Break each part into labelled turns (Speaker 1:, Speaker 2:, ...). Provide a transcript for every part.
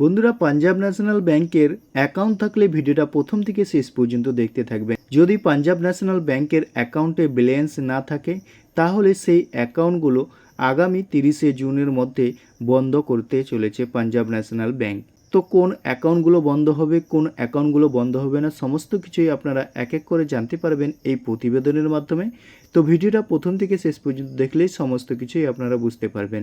Speaker 1: বন্ধুরা পাঞ্জাব ন্যাশনাল ব্যাংকের অ্যাকাউন্ট থাকলে ভিডিওটা প্রথম থেকে শেষ পর্যন্ত দেখতে থাকবেন যদি পাঞ্জাব ন্যাশনাল ব্যাংকের অ্যাকাউন্টে ব্যালেন্স না থাকে, তাহলে সেই অ্যাকাউন্টগুলো আগামী তিরিশে জুনের মধ্যে বন্ধ করতে চলেছে পাঞ্জাব ন্যাশনাল ব্যাংক। তো কোন অ্যাকাউন্টগুলো বন্ধ হবে, কোন অ্যাকাউন্টগুলো বন্ধ হবে না, সমস্ত কিছুই আপনারা এক এক করে জানতে পারবেন এই প্রতিবেদনের মাধ্যমে। তো ভিডিওটা প্রথম থেকে শেষ পর্যন্ত দেখলেই সমস্ত কিছুই আপনারা বুঝতে পারবেন।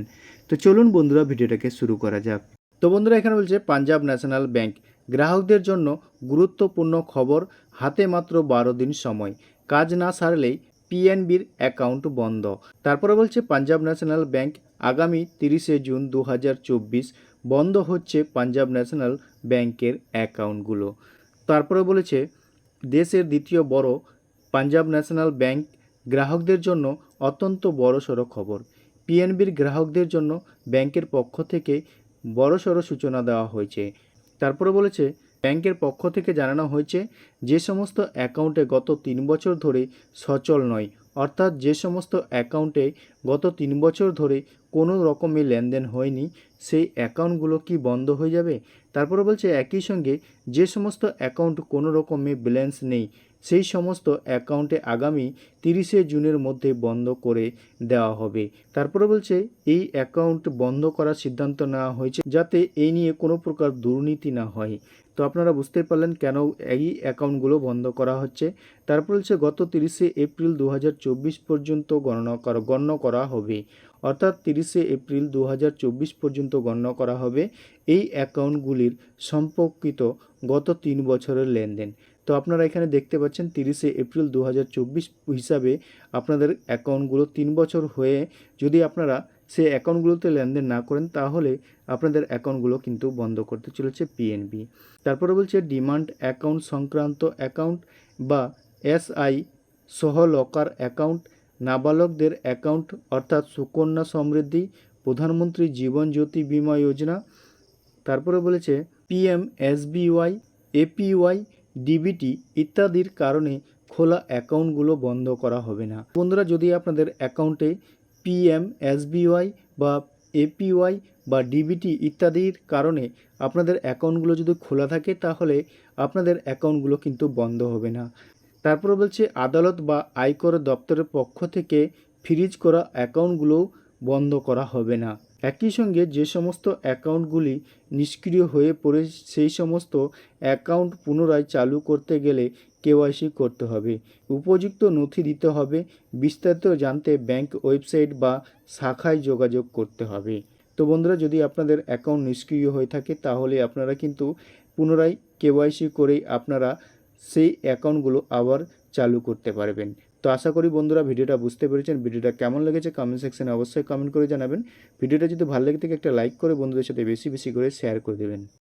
Speaker 1: তো চলুন বন্ধুরা, ভিডিওটাকে শুরু করা যাক। তো বন্ধুরা এখানে বলছে, পাঞ্জাব ন্যাশনাল ব্যাংক, গ্রাহকদের জন্য গুরুত্বপূর্ণ খবর, হাতে মাত্র বারো দিন সময়, কাজ না সারলেই পিএনবির অ্যাকাউন্ট বন্ধ। তারপরে বলছে, পাঞ্জাব ন্যাশনাল ব্যাংক আগামী তিরিশে জুন দু হাজার চব্বিশ বন্ধ হচ্ছে পাঞ্জাব ন্যাশনাল ব্যাংকের অ্যাকাউন্টগুলো। তারপরে বলেছে, দেশের দ্বিতীয় বড় পাঞ্জাব ন্যাশনাল ব্যাংক, গ্রাহকদের জন্য অত্যন্ত বড়সড় খবর। পিএনবির গ্রাহকদের জন্য ব্যাংকের পক্ষ থেকে বড়সড় সূচনা দেওয়া হয়েছে। তারপরে বলেছে, ব্যাংকের পক্ষ থেকে জানানো হয়েছে, যে সমস্ত অ্যাকাউন্টে গত তিন বছর ধরে সচল নয়, অর্থাৎ যে সমস্ত অ্যাকাউন্টে গত তিন বছর ধরে কোনো রকমের লেনদেন হয়নি, সেই অ্যাকাউন্টগুলো কি বন্ধ হয়ে যাবে? তারপরে বলছে, একই সঙ্গে যে সমস্ত অ্যাকাউন্ট কোনো রকমে ব্যালেন্স নেই সেই সমস্ত অ্যাকাউন্টে আগামী তিরিশে জুনের মধ্যে বন্ধ করে দেওয়া হবে। তারপরে বলছে, এই অ্যাকাউন্ট বন্ধ করার সিদ্ধান্ত নেওয়া হয়েছে যাতে এই নিয়ে কোনো প্রকার দুর্নীতি না হয়। তো আপনারা বুঝতে পারলেন কেন এই অ্যাকাউন্টগুলো বন্ধ করা হচ্ছে। তারপর হচ্ছে গত তিরিশে এপ্রিল দু হাজার চব্বিশ পর্যন্ত গণনা করা গণ্য করা হবে। অর্থাৎ তিরিশে এপ্রিল দু হাজার চব্বিশ পর্যন্ত গণ্য করা হবে। এই অ্যাকাউন্টগুলির সম্পর্কিত গত তিন বছরের লেনদেন। তো আপনারা এখানে দেখতে পাচ্ছেন তিরিশে এপ্রিল দু হাজার চব্বিশ হিসাবে আপনাদের অ্যাকাউন্টগুলো তিন বছর হয়ে যদি আপনারা সে অ্যাকাউন্টগুলোতে লেনদেন না করেন, তাহলে আপনাদের অ্যাকাউন্টগুলো কিন্তু বন্ধ করতে চলেছে পিএনবি তারপরে বলছে ডিমান্ড অ্যাকাউন্ট সংক্রান্ত অ্যাকাউন্ট বা এসআই সহ লকার অ্যাকাউন্ট, নাবালকদের অ্যাকাউন্ট অর্থাৎ সুকন্যা সমৃদ্ধি, প্রধানমন্ত্রী জীবন জ্যোতি বিমা যোজনা, তারপরে বলেছে পিএম এসবিওয়াই এপিওয়াই ডিবিটি ইত্যাদির কারণে খোলা অ্যাকাউন্টগুলো বন্ধ করা হবে না। বন্ধুরা, যদি আপনাদের অ্যাকাউন্টে পিএম এসবিওয়াই বা এপিওয়াই বা ডিবিটি ইত্যাদির কারণে আপনাদের অ্যাকাউন্টগুলো যদি খোলা থাকে, তাহলে আপনাদের অ্যাকাউন্টগুলো কিন্তু বন্ধ হবে না। তারপর বলছে, আদালত বা আয়কর দপ্তরের পক্ষ থেকে ফ্রিজ করা অ্যাকাউন্টগুলো বন্ধ করা হবে না। একই সঙ্গে যে সমস্ত অ্যাকাউন্টগুলি নিষ্ক্রিয় হয়ে পড়ে, সেই সমস্ত অ্যাকাউন্ট পুনরায় চালু করতে গেলে কেওয়াইসি করতে হবে। উপযুক্ত নথি দিতে হবে। বিস্তারিত জানতে ব্যাংক ওয়েবসাইট বা শাখায় যোগাযোগ করতে হবে। তো বন্ধুরা, যদি আপনাদের অ্যাকাউন্ট নিষ্ক্রিয় হয়ে থাকে, তাহলে আপনারা কিন্তু পুনরায় কেওয়াইসি করেই আপনারা সেই অ্যাকাউন্টগুলো আবার চালু করতে পারবেন। তো আশা করি বন্ধুরা ভিডিওটা বুঝতে পেরেছেন। ভিডিওটা কেমন লেগেছে কমেন্ট সেকশনে অবশ্যই কমেন্ট করে জানাবেন। ভিডিওটা যদি ভালো লেগে থাকে একটা লাইক করে বন্ধুদের সাথে বেশি বেশি করে শেয়ার করে দেবেন।